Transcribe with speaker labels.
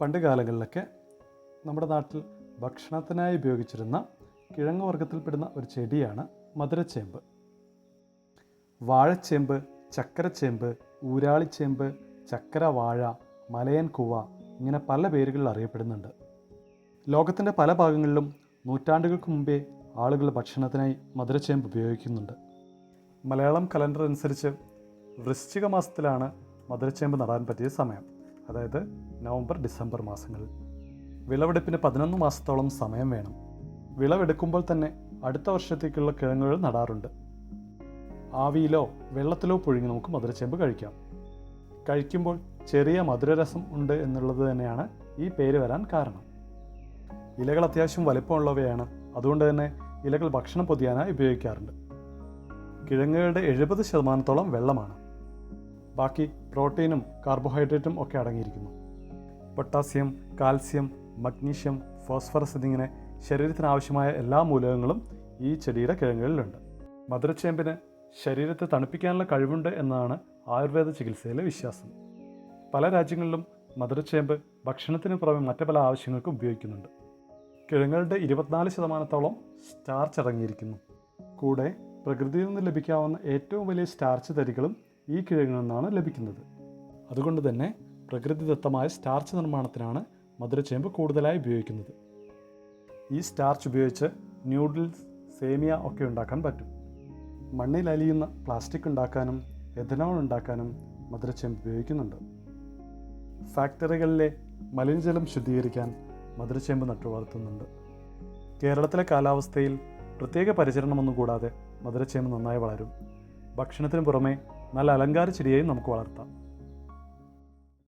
Speaker 1: പണ്ട് കാലങ്ങളിലൊക്കെ നമ്മുടെ നാട്ടിൽ ഭക്ഷണത്തിനായി ഉപയോഗിച്ചിരുന്ന കിഴങ്ങ് വർഗത്തിൽപ്പെടുന്ന ഒരു ചെടിയാണ് മധുരച്ചേമ്പ്. വാഴച്ചേമ്പ് ചക്കരച്ചേമ്പ് ഊരാളിച്ചേമ്പ് ചക്കര വാഴ മലയൻ കുവ ഇങ്ങനെ പല പേരുകളിൽ അറിയപ്പെടുന്നുണ്ട്. ലോകത്തിന്റെ പല ഭാഗങ്ങളിലും നൂറ്റാണ്ടുകൾക്ക് മുമ്പേ ആളുകൾ ഭക്ഷണത്തിനായി മധുരച്ചേമ്പ് ഉപയോഗിക്കുന്നുണ്ട്. മലയാളം കലണ്ടർ അനുസരിച്ച് വൃശ്ചിക മാസത്തിലാണ് മധുരച്ചേമ്പ് നടാൻ പറ്റിയ സമയം. അതായത് നവംബർ ഡിസംബർ മാസങ്ങളിൽ. വിളവെടുപ്പിന് പതിനൊന്ന് മാസത്തോളം സമയം വേണം. വിളവെടുക്കുമ്പോൾ തന്നെ അടുത്ത വർഷത്തേക്കുള്ള കിഴങ്ങുകൾ നടാറുണ്ട്. ആവിയിലോ വെള്ളത്തിലോ പുഴുങ്ങി നമുക്ക് മധുരച്ചേമ്പ് കഴിക്കാം. കഴിക്കുമ്പോൾ ചെറിയ മധുരരസം ഉണ്ട് എന്നുള്ളത് തന്നെയാണ് ഈ പേര് വരാൻ കാരണം. ഇലകൾ അത്യാവശ്യം വലിപ്പമുള്ളവയാണ്. അതുകൊണ്ട് തന്നെ ഇലകൾ ഭക്ഷണം പൊതിയാനായി ഉപയോഗിക്കാറുണ്ട്. കിഴങ്ങുകളുടെ എഴുപത് ശതമാനത്തോളം വെള്ളമാണ്. ബാക്കി പ്രോട്ടീനും കാർബോഹൈഡ്രേറ്റും ഒക്കെ അടങ്ങിയിരിക്കുന്നു. പൊട്ടാസ്യം കാൽസ്യം മഗ്നീഷ്യം ഫോസ്ഫറസ് എന്നിങ്ങനെ ശരീരത്തിന് ആവശ്യമായ എല്ലാ മൂലകങ്ങളും ഈ ചെടിയുടെ കിഴങ്ങുകളിലുണ്ട്. മധുരച്ചേമ്പിന് ശരീരത്തെ തണുപ്പിക്കാനുള്ള കഴിവുണ്ട് എന്നാണ് ആയുർവേദ ചികിത്സയിലെ വിശ്വാസം. പല രാജ്യങ്ങളിലും മധുരച്ചേമ്പ് ഭക്ഷണത്തിന് പുറമെ മറ്റ് പല ആവശ്യങ്ങൾക്കും ഉപയോഗിക്കുന്നുണ്ട്. കിഴങ്ങുകളുടെ ഇരുപത്തിനാല് ശതമാനത്തോളം സ്റ്റാർച്ച് അടങ്ങിയിരിക്കുന്നു. കൂടെ പ്രകൃതിയിൽ നിന്ന് ലഭിക്കാവുന്ന ഏറ്റവും വലിയ സ്റ്റാർച്ച് തരികളും ഈ കിഴങ്ങിൽ നിന്നാണ് ലഭിക്കുന്നത്. അതുകൊണ്ട് തന്നെ പ്രകൃതിദത്തമായ സ്റ്റാർച്ച് നിർമ്മാണത്തിനാണ് മധുരച്ചേമ്പ് കൂടുതലായി ഉപയോഗിക്കുന്നത്. ഈ സ്റ്റാർച്ച് ഉപയോഗിച്ച് ന്യൂഡിൽസ് സേമിയ ഒക്കെ ഉണ്ടാക്കാൻ പറ്റും. മണ്ണിൽ അലിയുന്ന പ്ലാസ്റ്റിക് ഉണ്ടാക്കാനും എഥനോൾ ഉണ്ടാക്കാനും മധുരച്ചേമ്പ് ഉപയോഗിക്കുന്നുണ്ട്. ഫാക്ടറികളിലെ മലിനജലം ശുദ്ധീകരിക്കാൻ മധുരച്ചേമ്പ് നട്ടു വളർത്തുന്നുണ്ട് കേരളത്തിലെ കാലാവസ്ഥയിൽ പ്രത്യേക പരിചരണമൊന്നും കൂടാതെ മധുരച്ചേമ്പ് നന്നായി വളരും. ഭക്ഷണത്തിന് പുറമെ നല്ല അലങ്കാര ചെടിയായും നമുക്ക് വളർത്താം.